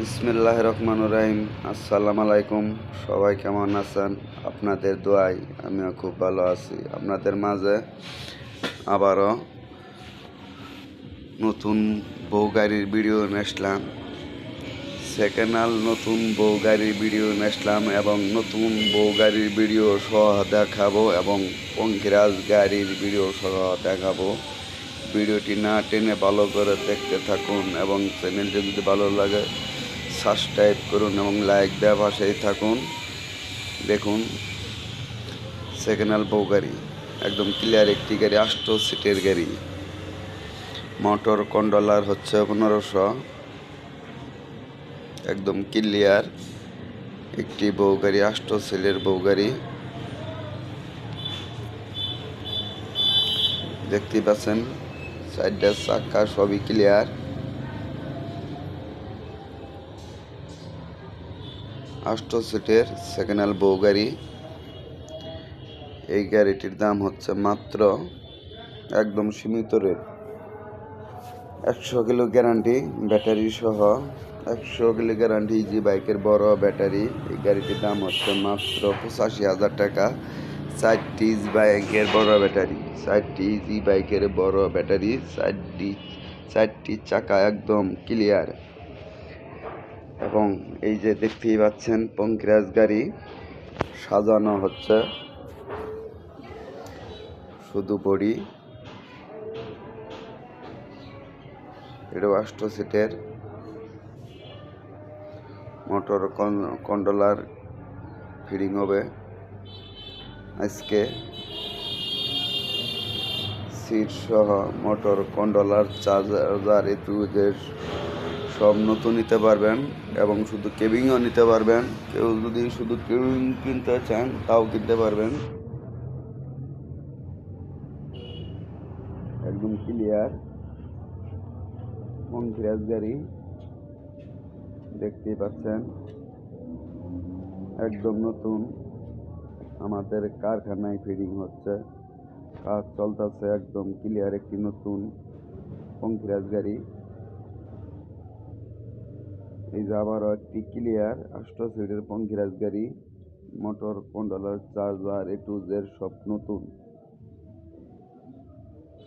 বিসমিল্লাহ রহমান রাহিম। আসসালামু আলাইকুম। সবাই কেমন আছেন? আপনাদের দোয়াই আমিও খুব ভালো আছি। আপনাদের মাঝে আবারও নতুন বউ গাড়ির ভিডিও নিয়ে আসলাম। সেকেন্ড নতুন বউ গাড়ির ভিডিও নেসলাম এবং নতুন বউ গাড়ির ভিডিও সহ দেখাবো এবং পঙ্কিরাজ গাড়ির ভিডিও সহ দেখাবো। ভিডিওটি না টেনে ভালো করে দেখতে থাকুন এবং চ্যানেলটি যদি ভালো লাগে সাবস্ক্রাইব করুন এবং লাইক দেওয়া পাশেই থাকুন। দেখুন সেকেন্ড বউ গাড়ি একদম ক্লিয়ার একটি গাড়ি আষ্ট সিটের গাড়ি। মোটর কন্ট্রোলার হচ্ছে পনেরোশো। একদম ক্লিয়ার একটি বউ গাড়ি আষ্ট সিলের বউ গাড়ি দেখতে পাচ্ছেন চারটা চাকা সবই ক্লিয়ার আষ্ট সিটের সেকেন্ড হ্যান্ড বউ গাড়ি। এই গাড়িটির দাম হচ্ছে মাত্র একদম সীমিত রেট একশো কিলো গ্যারান্টি ব্যাটারি সহ একশো কিলো গ্যারান্টি ইজি বাইকের বড় ব্যাটারি এই গাড়িটির দাম হচ্ছে মাত্র পঁচাশি হাজার টাকা। চারটি ইজি বাইকের বড় ব্যাটারি চারটি ইজি বাইকের বড় ব্যাটারি চারটি চারটি চাকা একদম ক্লিয়ার এবং এই যে দেখতেই পাচ্ছেন পঙ্কিরাজ গাড়ি সাজানো হচ্ছে। শুধু বডি। এটা অষ্ট সিটের মোটর কন্ট্রোলার ফিডিং হবে। আজকে সিট সহ মোটর কন্ট্রোলার চার্জার এটুদের সব নতুন নিতে পারবেন এবং শুধু কেবিংও নিতে পারবেন। কেউ যদি শুধু কেবিং কিনতে চান, তাও কিনতে পারবেন। একদম ক্লিয়ার পঙ্কিরাজ গাড়ি, দেখতেই পাচ্ছেন। একদম নতুন। আমাদের কারখানায় ফিডিং হচ্ছে। কাজ চলতেছে একদম ক্লিয়ার একটি নতুন। পঙ্কিরাজ গাড়ি। এই যে একটি ক্লিয়ার আষ্ট সিটের পঙ্কিরাজ গাড়ি motor controller, charger, A to Z সব নতুন।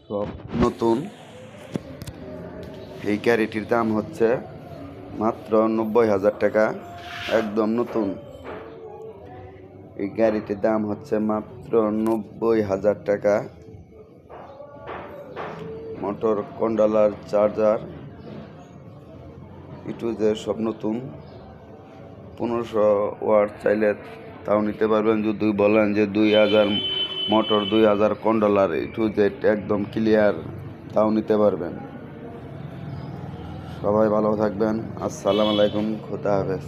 সব নতুন। এই গাড়িটির দাম হচ্ছে মাত্র নব্বই হাজার টাকা, একদম নতুন। এই গাড়িটির দাম হচ্ছে মাত্র নব্বই হাজার টাকা। মোটর কন্ট্রোলার, চার্জার ইটু যে সব নতুন। পনেরোশো ওয়াট চাইলে তাও নিতে পারবেন। যদি বলেন যে দুই হাজার মোটর, দুই হাজার কন্ডলার যে একদম ক্লিয়ার তাও নিতে পারবেন। সবাই ভালো থাকবেন। আসসালামু আলাইকুম। খোদা হাফেজ।